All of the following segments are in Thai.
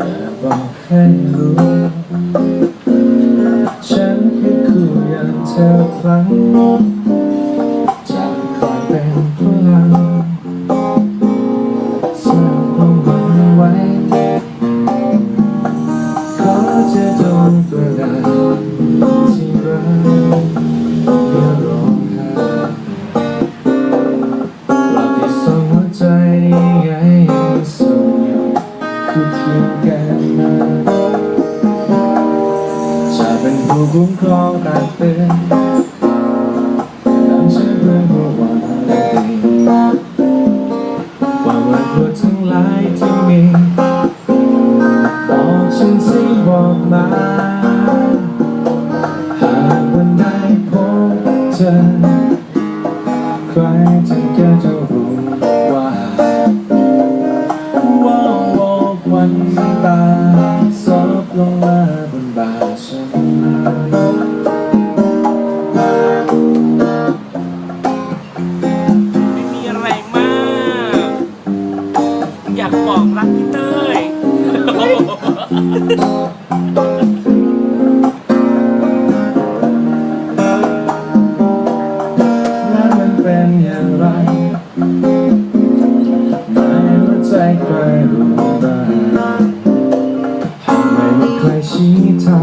รู้ฉันคือคู่อย่างเธอครั้งจะคอยเป็นพลังสร้างความหวังไว้ขอจะจงประดาที่รัก เป็นผู้คุ้มครองตักเตือนดังฉันเพื่อรู้ว่าดีว่าวันพูดทั้งหลายที่มีบอกฉันสิบอกมาหากวันใดพบเจอใครจะแกจะรู้ว่าว่าวอควันตาซบลงมาบนบ่า ไม่มีอะไรมาก อยากบอกรักพี่เต้ย แล้วมันเป็นอย่างไรไม่ว่าใจใครรู้บ้างหากไม่มีใครชี้ทาง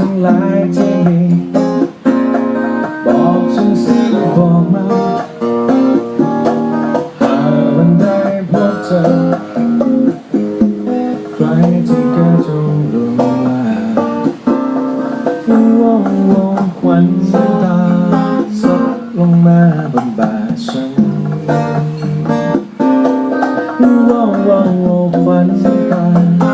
ทั้งหลายที่มีบอกฉันสิบอกมาหาวันใดพบเธอใครที่แกจงรู้ว่าว่องวงควันตาซบลงมาบนบ่าฉันว่องว่องวงควันตา